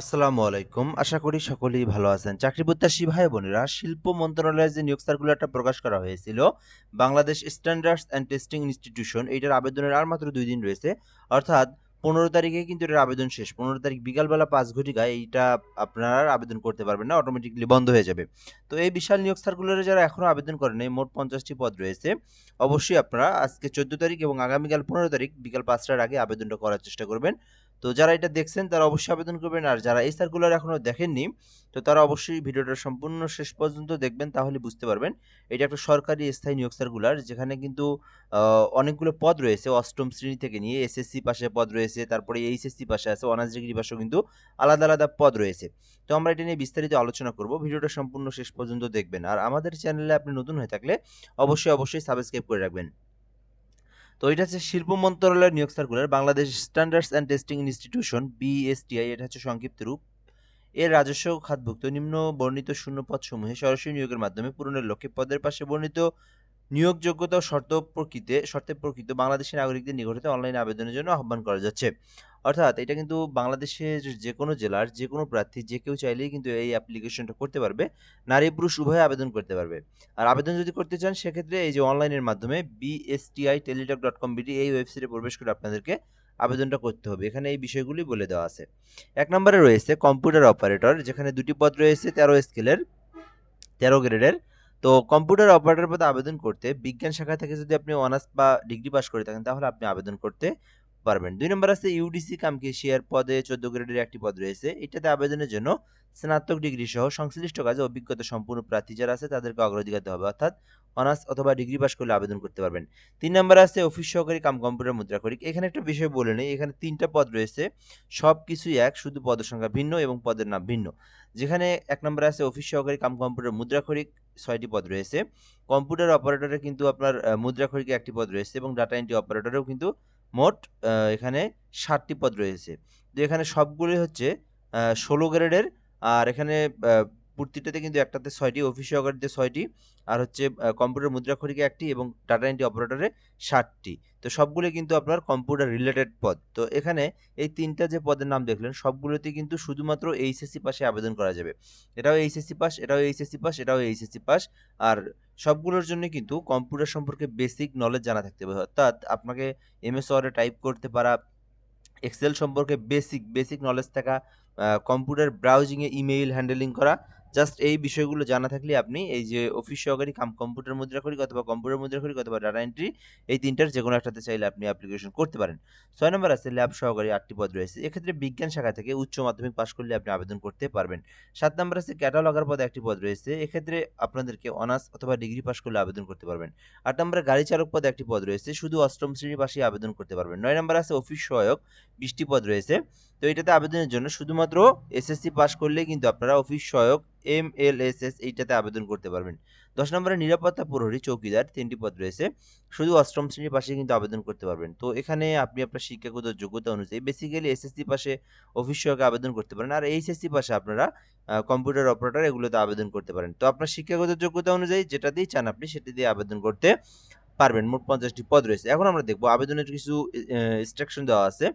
আসসালামু আলাইকুম। আশা করি সকলেই ভালো আছেন। চাকরি প্রত্যাশী ভাই বোনেরা, শিল্প মন্ত্রণালয়ের যে নিয়োগ সার্কুলারটা প্রকাশ করা হয়েছিল, Bangladesh standards and testing institution এইটার আবেদনের আর মাত্র দুই দিন রয়েছে। অর্থাৎ পনেরো তারিখে কিন্তু এটার আবেদন শেষ। পনেরো তারিখ বিকালবেলা পাঁচ ঘটিকায় এইটা আপনারা আবেদন করতে পারবেন না অটোমেটিকলি বন্ধ হয়ে যাবে। তো এই বিশাল নিয়োগ সার্কুলারে যারা এখনও আবেদন করেন এই মোট পঞ্চাশটি পদ রয়েছে। অবশ্যই আপনারা আজকে চোদ্দ তারিখ এবং আগামীকাল পনেরো তারিখ বিকাল পাঁচটার আগে আবেদনটা করার চেষ্টা করবেন। তো যারা এটা দেখছেন, তারা অবশ্যই আবেদন করবেন। আর যারা এই সার্কুলার এখনও দেখেননি, তো তারা অবশ্যই ভিডিওটা সম্পূর্ণ শেষ পর্যন্ত দেখবেন, তাহলে বুঝতে পারবেন এটা একটা সরকারি স্থায়ী নিয়োগ সার্কুলার যেখানে কিন্তু অনেকগুলো পদ রয়েছে। অষ্টম শ্রেণি থেকে নিয়ে এসএসসি পাশে পদ রয়েছে, তারপরে এইচএসসি পাশে আছে অনার্স ডিগ্রি পাশেও কিন্তু আলাদা আলাদা পদ রয়েছে। তো আমরা এটা নিয়ে বিস্তারিত আলোচনা করব। ভিডিওটা সম্পূর্ণ শেষ পর্যন্ত দেখবেন। আর আমাদের চ্যানেলে আপনি নতুন হয়ে থাকলে অবশ্যই অবশ্যই সাবস্ক্রাইব করে রাখবেন। তো এটা হচ্ছে শিল্প মন্ত্রণালয়ের নিয়োগ circular Bangladesh standards and testing institution BSTI এটা হচ্ছে সংক্ষিপ্ত রূপ। এর রাজস্ব খাতভুক্ত নিম্ন বর্ণিত শূন্য পদ সমূহে সরাসরি নিয়োগের মাধ্যমে পূরণের লক্ষ্যে পদের পাশে বর্ণিত নিয়োগ যোগ্যতা ও শর্ত প্রকৃতে, শর্তে প্রকৃত বাংলাদেশি নাগরিকদের নিকটে অনলাইন আবেদনের জন্য আহ্বান করা যাচ্ছে। অর্থাৎ এটা কিন্তু বাংলাদেশের যে কোনো জেলার যে কোনো প্রার্থী, যে কেউ চাইলেই কিন্তু এই অ্যাপ্লিকেশনটা করতে পারবে। নারী, পুরুষ, উভয়ে আবেদন করতে পারবে। আর আবেদন যদি করতে চান, সেক্ষেত্রে এই যে অনলাইনের মাধ্যমে BSTI Teletalk dot com BD এই ওয়েবসাইটে প্রবেশ করে আপনাদেরকে আবেদনটা করতে হবে। এখানে এই বিষয়গুলি বলে দেওয়া আছে। এক নম্বরে রয়েছে কম্পিউটার অপারেটর যেখানে দুটি পদ রয়েছে, তেরো স্কেলের তেরো গ্রেডের তো কম্পিউটার অপারেটর পদে আবেদন করতে বিজ্ঞান শাখা থেকে যদি আপনি অনার্স বা ডিগ্রি পাস করে থাকেন, তাহলে আপনি আবেদন করতে পারবেন। দুই নম্বর আছে ইউডিসি কাম কেশিয়ার পদে চোদ্দ গ্রেডের একটি পদ রয়েছে। এটাতে আবেদনের জন্য স্নাতক ডিগ্রি সহ সংশ্লিষ্ট কাজে অভিজ্ঞতা সম্পূর্ণ প্রার্থী যারা আছে তাদেরকে অগ্রাধিকার দেওয়া হবে। অর্থাৎ অনার্স অথবা ডিগ্রি পাস করলে আবেদন করতে পারবেন। তিন নম্বর আছে অফিস সহকারী কাম কম্পিউটার মুদ্রা করি এখানে একটা বিষয় বলে নেই এখানে তিনটা পদ রয়েছে। সব কিছুই এক শুধু পদের সংখ্যা ভিন্ন এবং পদের নাম ভিন্ন। যেখানে এক নম্বর আছে অফিস সহকারী কাম কম্পিউটার মুদ্রা মুদ্রাক্ষরিক ছয়টি পদ রয়েছে। কম্পিউটার অপারেটরে কিন্তু আপনার আহ, মুদ্রাক্ষরিকে একটি পদ রয়েছে এবং ডাটা এন্ট্রি অপারেটরেও কিন্তু মোট এখানে ষাটটি পদ রয়েছে। তো এখানে সবগুলি হচ্ছে ষোলো গ্রেডের আর এখানে প্রতিটাতে কিন্তু একটাতে ছয়টি অফিস সহকারীতে ছয়টি, আর হচ্ছে কম্পিউটার মুদ্রাক্ষরিকে একটি এবং ডাটা এন্ট্রি অপারেটরে ষাটটি তো সবগুলো কিন্তু আপনার কম্পিউটার রিলেটেড পদ। তো এখানে এই তিনটা যে পদের নাম দেখলেন সবগুলোতে কিন্তু শুধুমাত্র এইচএসসি পাশে আবেদন করা যাবে। এটাও এইচএসসি পাস এটাও এইচএসসি পাস এটাও এইচএসসি পাস আর সবগুলোর জন্য কিন্তু কম্পিউটার সম্পর্কে বেসিক নলেজ জানা থাকতে হবে। অর্থাৎ আপনাকে এমএস ওয়ার্ডে টাইপ করতে পারা এক্সেল সম্পর্কে বেসিক বেসিক নলেজ থাকা কম্পিউটার ব্রাউজিংয়ে ইমেইল হ্যান্ডেলিং করা জাস্ট এই বিষয়গুলো জানা থাকলে আপনি এই যে অফিস সহকারী কাম কম্পিউটার মুদ্রাক্ষরিক অথবা কম্পিউটার মুদ্রাক্ষরিক অথবা ডাটা এন্ট্রি এই তিনটার যে কোনো একটাতে চাইলে আপনি অ্যাপ্লিকেশন করতে পারেন। ছয় নম্বর আছে ল্যাব সহকারী আটটি পদ রয়েছে। এক্ষেত্রে বিজ্ঞান শাখা থেকে উচ্চ মাধ্যমিক পাশ করলে আপনি আবেদন করতে পারবেন। সাত নম্বর আছে ক্যাটালগার পদে একটি পদ রয়েছে। এক্ষেত্রে আপনাদেরকে অনার্স অথবা ডিগ্রি পাশ করলে আবেদন করতে পারবেন। আট নম্বরে গাড়ি চালক পদে একটি পদ রয়েছে। শুধু অষ্টম শ্রেণি পাশে আবেদন করতে পারবেন। নয় নম্বর আছে অফিস সহায়ক, বিশটি পদ রয়েছে। তো এটাতে আবেদনের জন্য শুধুমাত্র এসএসসি পাস করলেই কিন্তু আপনারা অফিস সহায়ক এম এল এস এস এইটাতে আবেদন করতে পারবেন। দশ নম্বরে নিরাপত্তা প্রহরী চৌকিদার তিনটি পদ রয়েছে। শুধু অষ্টম শ্রেণির পাশে কিন্তু আবেদন করতে পারবেন। তো এখানে আপনি আপনার শিক্ষাগত যোগ্যতা অনুযায়ী বেসিক্যালি এসএসসি পাশে অফিস সহায়কে আবেদন করতে পারেন। আর এইচএসসি পাশে আপনারা কম্পিউটার অপারেটর এগুলোতে আবেদন করতে পারেন। তো আপনার শিক্ষাগত যোগ্যতা অনুযায়ী যেটাতেই চান আপনি সেটি দিয়ে আবেদন করতে পারবেন, মোট পঞ্চাশটি পদ রয়েছে। এখন আমরা দেখব আবেদনের কিছু ইনস্ট্রাকশন দেওয়া আছে।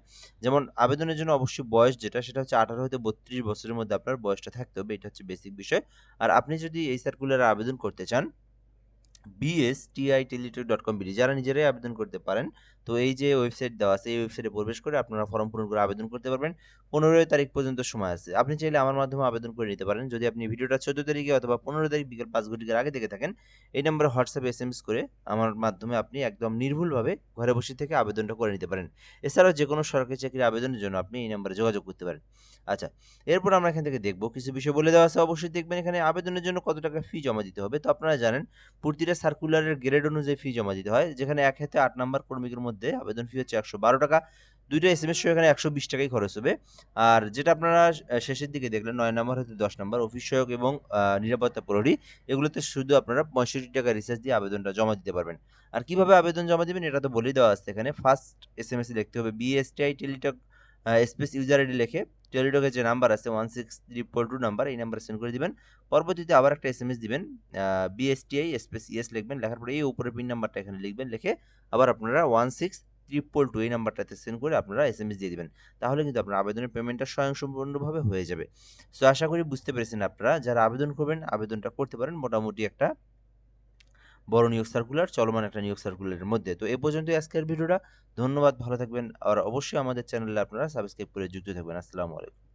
যেমন, আবেদনের জন্য অবশ্যই বয়স যেটা, সেটা হচ্ছে আঠারো হতে বত্রিশ বছরের মধ্যে আপনার বয়সটা থাকতে হবে, এটা হচ্ছে বেসিক বিষয়। আর আপনি যদি এই সার্কুলারে আবেদন করতে চান BSTI Teletalk dot com BD, যারা নিজেরাই আবেদন করতে পারেন তো এই যে ওয়েবসাইট দেওয়া আছে, এই ওয়েবসাইটে প্রবেশ করে আপনারা ফর্ম পূরণ করে আবেদন করতে পারবেন। পনেরোই তারিখ পর্যন্ত সময় আছে। আপনি চাইলে আমার মাধ্যমে আবেদন করে নিতে পারেন। যদি আপনি ভিডিওটা চোদ্দ তারিখে অথবা পনেরো তারিখ বিকেল পাঁচ ঘটিকার আগে দেখে থাকেন, এই নম্বরে হোয়াটসঅ্যাপে এস এম এস করে আমার মাধ্যমে আপনি একদম নির্ভুলভাবে ঘরে বসে থেকে আবেদনটা করে নিতে পারেন। এছাড়াও যে কোনো সরকারি চাকরির আবেদনের জন্য আপনি এই নম্বরে যোগাযোগ করতে পারেন। আচ্ছা এরপর আমরা এখান থেকে দেখব। কিছু বিষয় বলে দেওয়া আছে, অবশ্যই দেখবেন এখানে আবেদনের জন্য কত টাকা ফি জমা দিতে হবে। তো আপনারা জানেন, প্রতিটা সার্কুলারের গ্রেড অনুযায়ী ফি জমা দিতে হয়, যেখানে এক হাতে আট নাম্বার কর্মীদের মধ্যে আবেদন ফি হচ্ছে একশো বারো টাকা। দুইটা এস এম এস এখানে একশো বিশ টাকাই খরচ হবে। আর যেটা আপনারা শেষের দিকে দেখলেন, নয় নম্বর হতে দশ নম্বর অফিস সহায়ক এবং নিরাপত্তা প্রহরী। এগুলোতে শুধু আপনারা পঁয়ষট্টি টাকা রিচার্জ দিয়ে আবেদনটা জমা দিতে পারবেন। আর কীভাবে আবেদন জমা দেবেন এটা তো বলেই দেওয়া আছে এখানে। ফার্স্ট এস এম এস লিখতে হবে BSTI Teletalk space user ID লিখে। টেলিটকের যে নাম্বার আছে one six three four two number এই নাম্বারে সেন্ড করে দিবেন। পরবর্তীতে আবার একটা এস এম এস দিবেন বিএসটিআই স্পেস ইএস লিখবেন, লেখার পরে এই উপরে পিন নাম্বারটা এখানে লিখবেন, লিখে আবার আপনারা ওয়ান সিক্স ট্রিপল টু এই নাম্বারটাতে সেন্ড করে আপনারা এস এম এস দিয়ে দেবেন। তাহলে কিন্তু আপনার আবেদনের পেমেন্টটা স্বয়ংসম্পূর্ণভাবে হয়ে যাবে। সো আশা করি বুঝতে পেরেছেন আপনারা। যারা আবেদন করবেন, আবেদনটা করতে পারেন। মোটামুটি একটা বড় নিয়োগ সার্কুলার চলমান একটা নিয়োগ সার্কুলারের মধ্যে। তো এ পর্যন্তই আজকের ভিডিওটা। ধন্যবাদ, ভালো থাকবেন। আর অবশ্যই আমাদের চ্যানেলে আপনারা সাবস্ক্রাইব করে যুক্ত থাকবেন। আসসালামু আলাইকুম।